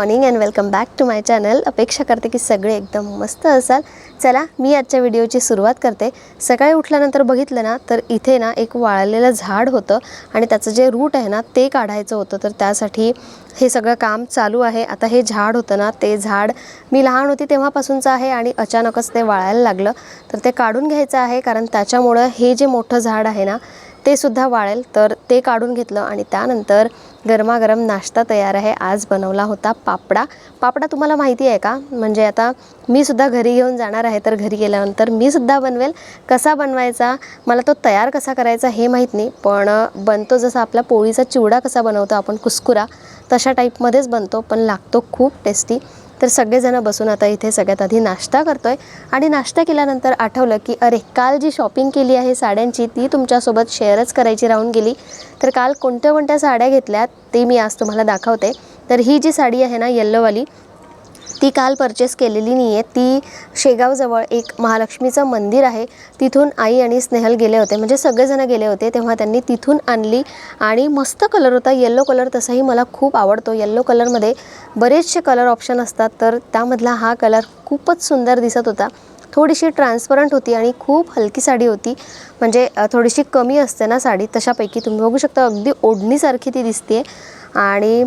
Morning and welcome back to my channel अपेक्षा करते की सगळे एकदम मस्त असाल. चला मी आजच्या व्हिडिओची सुरुवात करते. सकाळी उठल्यानंतर बघितलं ना तर इथे ना एक वाळलेलं झाड होतं आणि त्याचं जे रूट आहे ना ते काढायचं होतं. तर त्यासाठी हे सगळं काम चालू आहे. आता हे झाड होतं ना ते झाड मी लहान होती तेव्हापासूनचं आहे आणि अचानकच ते वाळायला लागलं. तर ते काढून घ्यायचं आहे कारण त्याच्यामुळं हे जे मोठं झाड आहे ना ते सुद्धा वाळेल. तर ते काढून घेतलं आणि त्यानंतर गरमागरम नाश्ता तयार आहे. आज बनवला होता पापडा. पापडा तुम्हाला माहिती आहे का? म्हणजे आता मी सुद्धा घरी घेऊन जाणार आहे तर घरी गेल्यानंतर मी सुद्धा बनवेल. कसा बनवायचा? मला तो तयार कसा करायचा हे माहीत नाही पण बनतो जसा आपला पोळीचा चिवडा कसा बनवतो आपण कुस्कुरा तशा टाईपमध्येच बनतो पण लागतो खूप टेस्टी तर सगळेजणं बसून आता इथे सगळ्यात आधी नाश्ता करतोय. आणि नाश्ता केल्यानंतर आठवलं की अरे काल जी शॉपिंग केली आहे साड्यांची ती तुमच्यासोबत शेअरच करायची राहून गेली. तर काल कोणत्या कोणत्या साड्या घेतल्यात ते मी आज तुम्हाला दाखवते. तर ही जी साडी आहे ना येल्लोवाली ती काल परचेस केलेली नाही आहे ती शेगावजवळ एक महालक्ष्मीचं मंदिर आहे. तिथून आई आणि स्नेहल गेले होते. म्हणजे सगळेजण गेले होते तेव्हा त्यांनी तिथून आणली. आणि मस्त कलर होता. येल्लो कलर तसाही मला खूप आवडतो. येल्लो कलरमध्ये बरेचसे कलर ऑप्शन असतात. तर त्यामधला हा कलर खूपच सुंदर दिसत होता. थोडीशी ट्रान्सपरंट होती आणि खूप हलकी साडी होती. म्हणजे थोडीशी कमी असते ना साडी? तशापैकी तुम्ही बघू शकता. अगदी ओढणीसारखी ती दिसते आणि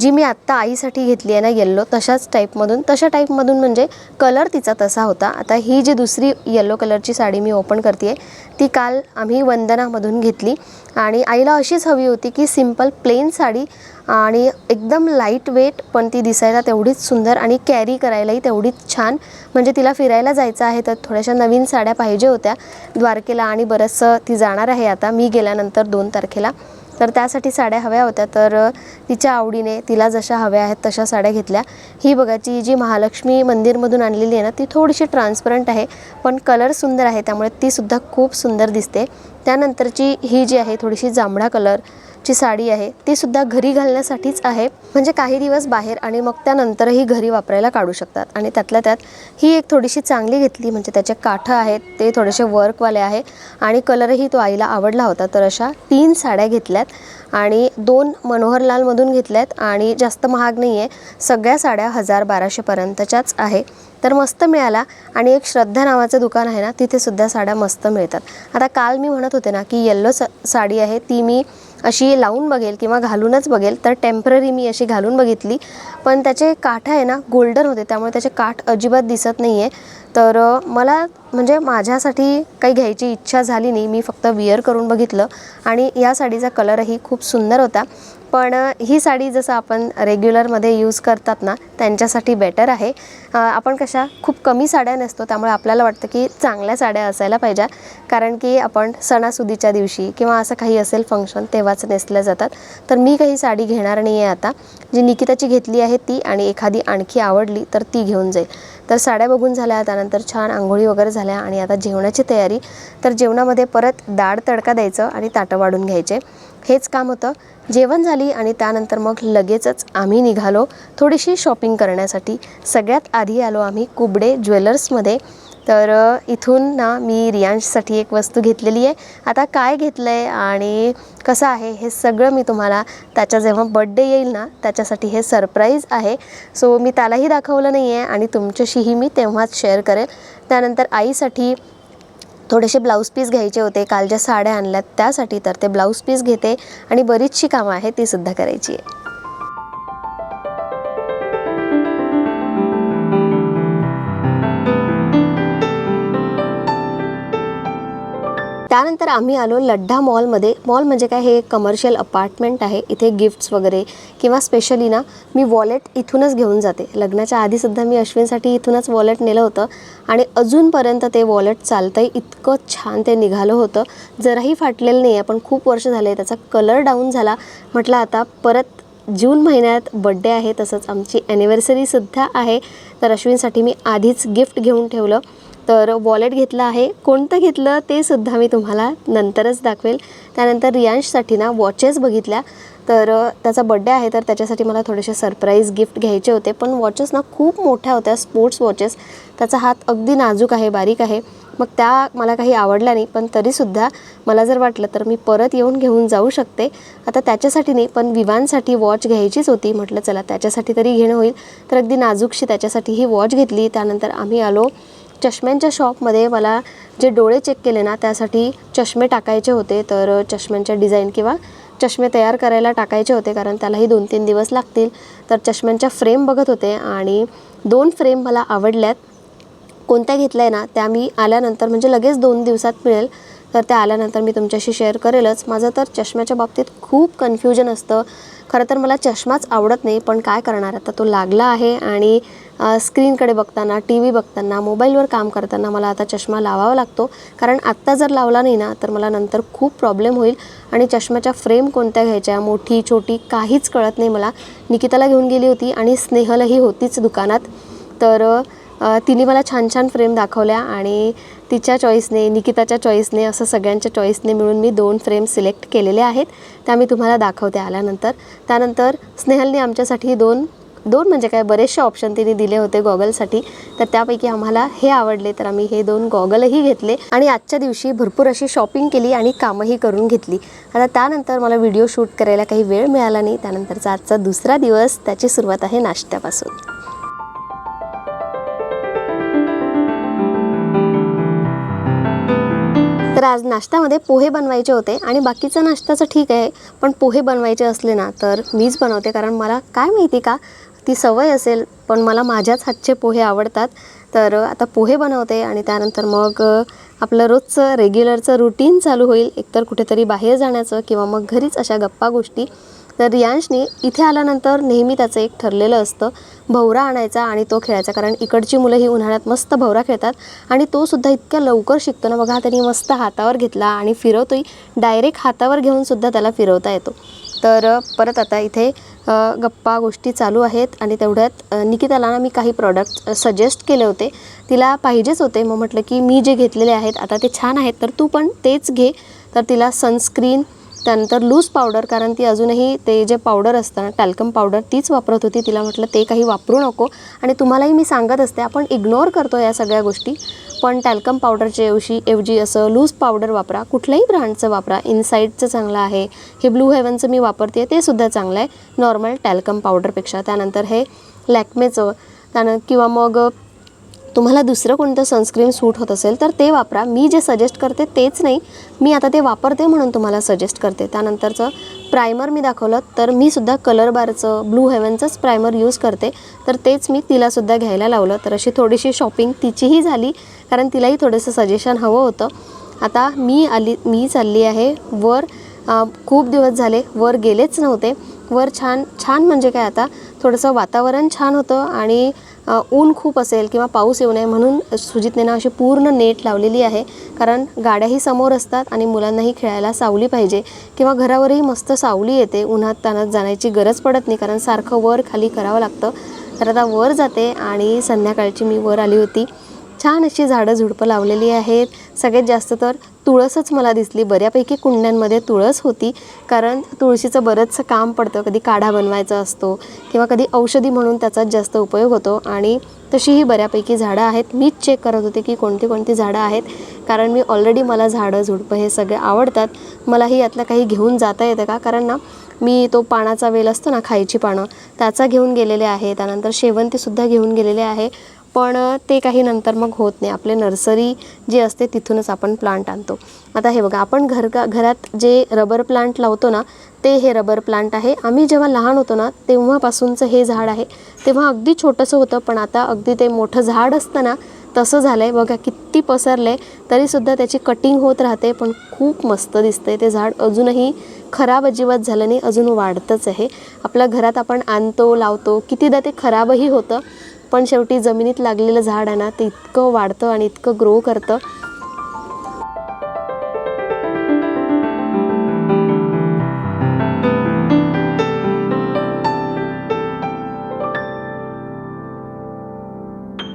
जी मी आत्ता आईसाठी घेतली आहे ना येल्लो तशाच टाईपमधून तशा टाईपमधून म्हणजे कलर तिचा तसा होता. आता ही जी दुसरी येल्लो कलरची साडी मी ओपन करते ती काल आम्ही वंदनामधून घेतली. आणि आईला अशीच हवी होती की सिंपल प्लेन साडी आणि एकदम लाइट वेट पण ती दिसायला तेवढीच सुंदर आणि कॅरी करायलाही तेवढीच छान. म्हणजे तिला फिरायला जायचं आहे तर थोड्याशा नवीन साड्या पाहिजे होत्या. द्वारकेला आणि बरंचसं ती जाणार आहे आता. मी गेल्यानंतर दोन तारखेला. तर त्यासाठी साड्या हव्या होत्या. तर तिच्या आवडीने तिला जशा हव्या आहेत तशा साड्या घेतल्या. ही बघाची जी महालक्ष्मी मंदिरमधून आणलेली आहे ना ती थोडीशी ट्रान्सपरंट आहे पण कलर सुंदर आहे त्यामुळे तीसुद्धा खूप सुंदर दिसते. त्यानंतरची ही जी आहे थोडीशी जांभळा कलर जी साडी आहे ती सुद्धा घरी घालण्यासाठीच आहे. म्हणजे काही दिवस बाहेर आणि मग त्यानंतरही घरी वापरायला काढू शकतात. आणि त्यातल्या त्यात ही एक थोडीशी चांगली घेतली म्हणजे त्याचे काठं आहेत ते थोडेसे वर्कवाले आहे आणि कलरही तो आईला आवडला होता. तर अशा तीन साड्या घेतल्यात आणि दोन मनोहरलालमधून घेतल्यात आणि जास्त महाग नाही आहे सगळ्या साड्या हजार बाराशेपर्यंतच्याच आहे. तर मस्त मिळाला आणि एक श्रद्धा नावाचं दुकान आहे ना तिथे सुद्धा साड्या मस्त मिळतात. आता काल मी म्हणत होते ना की येल्लो सा साडी आहे ती मी अशी लावून बघेल किंवा घालूनच बघेल तर टेंपररी मी अशी घालून बघितली. पण त्याचे काठ आहे ना गोल्डन होते त्यामुळे त्याचे काठ अजिबात दिसत नाही आहे तर मला म्हणजे माझ्यासाठी काही घ्यायची इच्छा झाली नाही. मी फक्त विअर करून बघितलं आणि या साडीचा कलरही खूप सुंदर होता. पण ही साडी जसं आपण रेग्युलरमध्ये यूज करतात ना त्यांच्यासाठी बेटर आहे. आपण कशा खूप कमी साड्या नेसतो त्यामुळे आपल्याला वाटतं की चांगल्या साड्या असायला पाहिजे. कारण की आपण सणासुदीच्या दिवशी किंवा असं काही असेल फंक्शन तेव्हाच नेसल्या जातात. तर मी काही साडी घेणार नाही आहे आता. जी निकिताची घेतली आहे ती आणि एखादी आणखी आवडली तर ती घेऊन जाईल. तर साड्या बघून झाल्या त्यानंतर छान आंघोळी वगैरे झाल्या आणि आता जेवणाची तयारी. तर जेवणामध्ये परत डाळ तडका द्यायचं आणि ताटं वाढून घ्यायचे. हेच काम होतं. जेवण झाली आणि त्यानंतर मग लगेचच आम्ही निघालो थोडीशी शॉपिंग करण्यासाठी. सगळ्यात आधी आलो आम्ही कुबडे ज्वेलर्समध्ये. तर इथून ना मी रियांशसाठी एक वस्तू घेतलेली आहे. आता काय घेतलं आहे आणि कसं आहे हे सगळं मी तुम्हाला त्याच्या जेव्हा बड्डे येईल ना त्याच्यासाठी हे सरप्राईज आहे. सो मी त्यालाही दाखवलं नाही आहे आणि तुमच्याशीही मी तेव्हाच शेअर करेल. त्यानंतर आईसाठी थोडेसे ब्लाऊज पीस घ्यायचे होते. काल ज्या साड्या आणल्यात त्यासाठी तर ते ब्लाऊज पीस घेते आणि बरीचशी कामं आहेत ती सुद्धा करायची आहे. त्यानंतर आम्ही आलो लड्डा मॉलमध्ये. मॉल म्हणजे काय? हे कमर्शियल अपार्टमेंट आहे. इथे गिफ्ट्स वगैरे किंवा स्पेशली ना मी वॉलेट इथूनच घेऊन जाते. लग्नाच्या आधीसुद्धा मी अश्विनसाठी इथूनच वॉलेट नेलं होतं आणि अजूनपर्यंत ते वॉलेट चालतं आहे इतकं छान ते निघालं होतं. जराही फाटलेलं नाही आहे पण खूप वर्ष झाले त्याचा कलर डाऊन झाला. म्हटलं आता परत जून महिन्यात बड्डे आहे. तसंच आमची ॲनिव्हर्सरीसुद्धा आहे. तर अश्विनसाठी मी आधीच गिफ्ट घेऊन ठेवलं. तर वॉलेट घेतलं आहे. कोणतं घेतलं ते सुद्धा मी तुम्हाला नंतरच दाखवेल. त्यानंतर रियांशसाठी ना वॉचेस बघितल्या. तर त्याचा बड्डे आहे तर त्याच्यासाठी मला थोडेसे सरप्राईज गिफ्ट घ्यायचे होते. पण वॉचेस ना खूप मोठ्या होत्या स्पोर्ट्स वॉचेस त्याचा हात अगदी नाजूक आहे बारीक आहे. मग त्या मला काही आवडल्या नाही पण तरीसुद्धा मला जर वाटलं तर मी परत येऊन घेऊन जाऊ शकते. आता त्याच्यासाठी नाही पण विवांसाठी वॉच घ्यायचीच होती. म्हटलं चला त्याच्यासाठी तरी घेणं होईल. तर अगदी नाजूकशी त्याच्यासाठी ही वॉच घेतली. त्यानंतर आम्ही आलो. चष्म्यांच्या शॉपमध्ये मला जे डोळे चेक केले ना त्यासाठी चष्मे टाकायचे होते. तर चष्म्यांच्या डिझाईन किंवा चष्मे तयार करायला टाकायचे होते कारण त्यालाही दोन तीन दिवस लागतील. तर चष्म्यांच्या फ्रेम बघत होते आणि दोन फ्रेम मला आवडल्यात. कोणत्या घेतल्या आहे ना त्या मी आल्यानंतर म्हणजे लगेच दोन दिवसात मिळेल. तर त्या आल्यानंतर मी तुमच्याशी शेअर करेलच. माझं तर चष्म्याच्या बाबतीत खूप कन्फ्युजन असतं. खरं तर मला चष्माच आवडत नाही पण काय करणार? आता तो लागला आहे आणि स्क्रीनकडे बघताना टी व्ही बघताना मोबाईलवर काम करताना मला आता चष्मा लावावा लागतो. कारण आत्ता जर लावला नाही ना तर मला नंतर खूप प्रॉब्लेम होईल. आणि चष्म्याच्या फ्रेम कोणत्या घ्यायच्या मोठी छोटी काहीच कळत नाही मला. निकिताला घेऊन गेली होती आणि स्नेहलही होतीच दुकानात. तर तिने मला छान छान फ्रेम दाखवल्या आणि तिच्या चॉईसने निकिताच्या चॉईसने असं सगळ्यांच्या चॉईसने मिळून मी दोन फ्रेम सिलेक्ट केलेले आहेत. त्या मी तुम्हाला दाखवते आल्यानंतर. त्यानंतर स्नेहलने आमच्यासाठी दोन दोन म्हणजे काय बरेचसे ऑप्शन तिने दिले होते गॉगलसाठी तर त्यापैकी आम्हाला हे आवडले तर आम्ही हे दोन गॉगलही घेतले. आणि आजच्या दिवशी भरपूर अशी शॉपिंग केली आणि कामही करून घेतली. आता त्यानंतर मला व्हिडिओ शूट करायला काही वेळ मिळाला नाही. त्यानंतरचा आजचा दुसरा दिवस त्याची सुरुवात आहे नाश्त्यापासून. तर आज नाश्त्यामध्ये पोहे बनवायचे होते आणि बाकीचं नाश्त्याचं ठीक आहे पण पोहे बनवायचे असले ना तर मीच बनवते. कारण मला काय माहिती का ती सवय असेल पण मला माझ्याच हातचे पोहे आवडतात. तर आता पोहे बनवते आणि त्यानंतर मग आपलं रोजचं रेग्युलरचं रुटीन चालू होईल. एकतर कुठेतरी बाहेर जाण्याचं किंवा मग घरीच अशा गप्पा गोष्टी. तर रियांशने इथे आल्यानंतर नेहमी त्याचं एक ठरलेलं असतं भवरा आणायचा आणि तो खेळायचा. कारण इकडची मुलं ही उन्हाळ्यात मस्त भवरा खेळतात आणि तो सुद्धा इतक्या लवकर शिकतो ना बघा त्यांनी मस्त हातावर घेतला आणि फिरवतोही डायरेक्ट हातावर घेऊन सुद्धा त्याला फिरवता येतो. तर परत आता इथे गप्पा गोष्टी चालू आहेत आणि तेवढ्यात निकिताला ना मी काही प्रॉडक्ट सजेस्ट केले होते. तिला पाहिजेच होते. मग म्हटलं की मी जे घेतलेले आहेत आता ते छान आहेत तर तू पण तेच घे. तर तिला सनस्क्रीन त्यानंतर लूज पावडर कारण ती अजूनही ते जे पावडर असतं ना टॅल्कम पावडर तीच वापरत होती. तिला म्हटलं ते काही वापरू नको. आणि तुम्हालाही मी सांगत असते आपण इग्नोर करतो या सगळ्या गोष्टी. पण टॅल्कम पावडरच्या ऐवशी ऐवजी असं लूज पावडर वापरा. कुठल्याही ब्रँडचं वापरा. इनसाईडचं चांगलं आहे. हे ब्लू हेवनचं मी वापरते. ते सुद्धा चांगलं आहे. नॉर्मल टॅल्कम पावडरपेक्षा त्यानंतर हे लॅक्मेचं त्यानं किंवा मग तुम्हाला दुसरं कोणतं सनस्क्रीन सूट होत असेल तर ते वापरा. मी जे सजेस्ट करते तेच नाही. मी आता ते वापरते म्हणून तुम्हाला सजेस्ट करते. त्यानंतरचं प्रायमर मी दाखवलं तर मी सुद्धा कलर बारचं ब्लू हेवनचंच प्रायमर यूज करते. तर तेच मी तिलासुद्धा घ्यायला लावलं. तर अशी थोडीशी शॉपिंग तिचीही झाली कारण तिलाही थोडंसं सजेशन हवं होतं. आता मी आली मी चालली आहे. वर खूप दिवस झाले. वर गेलेच नव्हते. वर छान छान म्हणजे काय आता? थोडंसं वातावरण छान होतं आणि ऊन खूप असेल किंवा पाऊस येऊ नये म्हणून सुजितने ना अशी पूर्ण नेट लावलेली आहे. कारण गाड्याही समोर असतात आणि मुलांनाही खेळायला सावली पाहिजे किंवा घरावरही मस्त सावली येते. उन्हात तानात जाण्याची गरज पडत नाही कारण सारखं वर खाली करावं लागतं. तर आता वर जाते आणि संध्याकाळची मी वर आली होती. छान अशी झाडं झुडपं लावलेली आहेत. सगळ्यात जास्त तर तुळसच मला दिसली. बऱ्यापैकी कुंड्यांमध्ये तुळस होती. कारण तुळशीचं बरंचसं काम पडतं. कधी काढा बनवायचा असतो किंवा कधी औषधी म्हणून त्याचाच जास्त उपयोग होतो. आणि तशीही बऱ्यापैकी झाडं आहेत. मीच चेक करत होते की कोणती कोणती झाडं आहेत. कारण मी ऑलरेडी मला झाडं झुडपं हे सगळे आवडतात. मलाही यातलं काही घेऊन जाता येतं का? कारण ना मी तो पानाचा वेल असतो ना खायची पानं त्याचा घेऊन गेलेले आहे. त्यानंतर शेवंतीसुद्धा घेऊन गेलेले आहे. पण ते काही नंतर मग होत नाही. आपले नर्सरी जी असते तिथूनच आपण प्लांट आणतो. आता हे बघा आपण घर का घरात जे रबर प्लांट लावतो ना ते हे रबर प्लांट आहे. आम्ही जेव्हा लहान होतो ना तेव्हापासूनचं हे झाड आहे. तेव्हा अगदी छोटंसं होतं पण आता अगदी ते मोठं झाड असतं ना तसं झालं आहे बघा किती पसरलं आहे तरीसुद्धा त्याची कटिंग होत राहते पण खूप मस्त दिसतंय ते झाड. अजूनही खराब अजिबात झालं नाही अजून वाढतंच आहे. आपल्या घरात आपण आणतो लावतो कितीदा ते खराबही होतं पण शेवटी जमिनीत लागलेलं झाड आहे ना ते इतकं वाढतं आणि इतकं ग्रो करतं.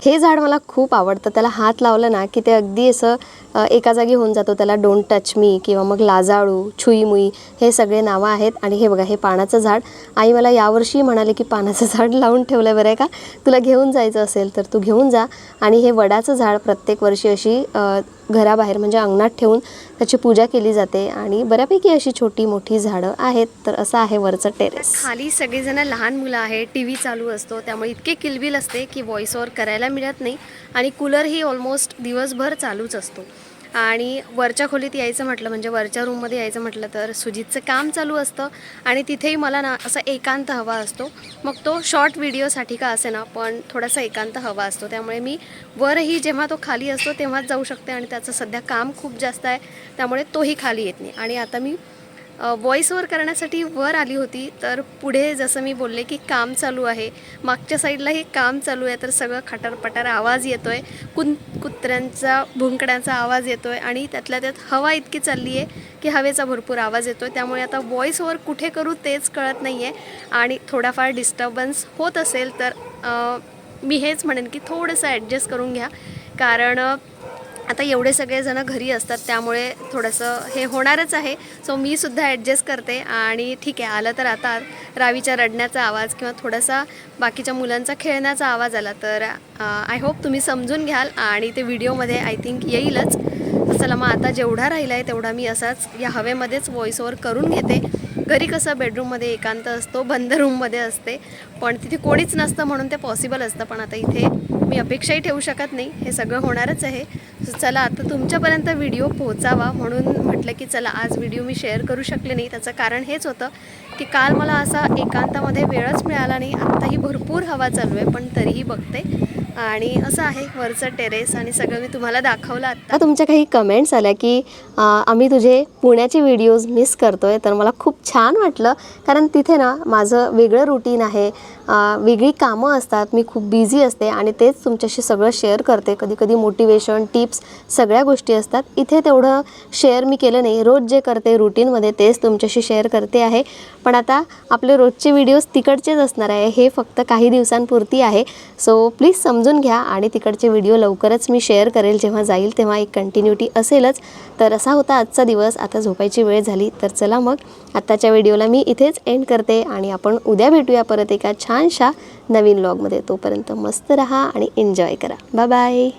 हे झाड मला खूप आवडतं. त्याला हात लावलं ना की ते अगदी असं एका जागी होऊन जातो. त्याला डोंट टच मी किंवा मग लाजाळू छुईमुई हे सगळे नावं आहेत. आणि हे बघा हे पानाचं झाड. आई मला यावर्षी म्हणाले की पानाचं झाड लावून ठेवलं आहे बरं आहे का? तुला घेऊन जायचं असेल तर तू घेऊन जा. आणि हे वडाचं झाड प्रत्येक वर्षी अशी घराबाहेर म्हणजे अंगणात ठेवून त्याची पूजा केली जाते आणि बऱ्यापैकी अशी छोटी मोठी झाडं आहेत. तर असं आहे वरचं टेरेस खाली सगळेजण लहान मुलं आहे टी व्ही चालू असतो त्यामुळे इतके किलबिल असते की व्हॉइस ओव्हर करायला मिळत नाही आणि कूलरही ऑलमोस्ट दिवसभर चालूच असतो. आणि वरच्या खोलीत यायचं म्हटलं म्हणजे वरच्या रूममध्ये यायचं म्हटलं तर सुजितचं काम चालू असतं आणि तिथेही मला ना असा एकांत हवा असतो. मग तो शॉर्ट व्हिडिओसाठी का असे ना पण थोडासा एकांत हवा असतो. त्यामुळे मी वरही जेव्हा तो खाली असतो तेव्हाच जाऊ शकते आणि त्याचं सध्या काम खूप जास्त आहे. त्यामुळे तोही खाली येत नाही. आणि आता मी व्हॉइस ओवर करण्यासाठी वर आली होती. तर पुढे जसं मी बोलले की काम चालू आहे. मागच्या साईडलाही काम चालू आहे. तर सगळं खटरपटर आवाज येतो आहे कुन कुत्र्यांचा भुंकड्यांचा आवाज येतो आहे आणि त्यातल्या त्यात हवा इतकी चालली आहे की हवेचा भरपूर आवाज येतो आहे त्यामुळे आता व्हॉइस ओवर कुठे करू तेच कळत नाही आहे आणि थोडाफार डिस्टर्बन्स होत असेल तर मी हेच म्हणेन की थोडंसं ॲडजस्ट करून घ्या. कारण आता एवढे सगळेजण घरी असतात त्यामुळे थोडंसं हे होणारच आहे. सो मी सुद्धा ॲडजस्ट करते आणि ठीक आहे आलं तर आता रावीच्या रडण्याचा आवाज किंवा थोडासा बाकीच्या मुलांचा खेळण्याचा आवाज आला तर आय होप तुम्ही समजून घ्याल आणि ते व्हिडिओमध्ये आय थिंक येईलच. चला मग आता जेवढा राहिला आहे तेवढा मी असाच या हवेमध्येच व्हॉइस ओव्हर करून घेते. घरी कसं बेडरूममध्ये एकांत असतो बंद रूममध्ये असते. पण तिथे कोणीच नसतं म्हणून ते पॉसिबल असतं. पण आता इथे मी अपेक्षाही ठेवू शकत नाही. हे सगळं होणारच आहे. चला आता तुमच्यापर्यंत व्हिडिओ पोहोचावा म्हणून म्हटलं की चला आज व्हिडिओ मी शेअर करू शकले नाही. त्याचं कारण हेच होतं की काल मला असा एकांतामध्ये वेळच मिळाला नाही. आत्ताही भरपूर हवा चालू आहे पण तरीही बघते. आणि असं आहे वरचं टेरेस आणि सगळं मी तुम्हाला दाखवलं आता. तुमच्या काही कमेंट्स आल्या की आम्ही तुझे पुण्याचे व्हिडिओज मिस करतोय तर मला खूप छान वाटलं. कारण तिथे ना माझं वेगळं रुटीन आहे. वेगळी कामं असतात मी खूप बिझी असते आणि तेच तुमच्याशी सगळं शेअर करते. कधी कधी मोटिवेशन टिप्स सगळ्या गोष्टी असतात. इथे तेवढं शेअर मी केलं नाही. रोज जे करते रुटीनमध्ये तेच तुमच्याशी शेअर करते आहे. पण आता आपले रोजचे व्हिडिओज तिकडचेच असणार आहे. हे फक्त काही दिवसांपुरती आहे. सो प्लीज समजून घ्या आणि तिकडचे व्हिडिओ लवकरच मी शेअर करेल. जेव्हा जाईल तेव्हा एक कंटिन्युटी असेलच. तर असा होता आजचा दिवस. आता झोपायची वेळ झाली. तर चला मग आत्ताच्या व्हिडिओला मी इथेच एंड करते आणि आपण उद्या भेटूया परत एका छान छानशा नवीन व्लॉगमध्ये तोपर्यंत मस्त रहा आणि एन्जॉय करा. बाय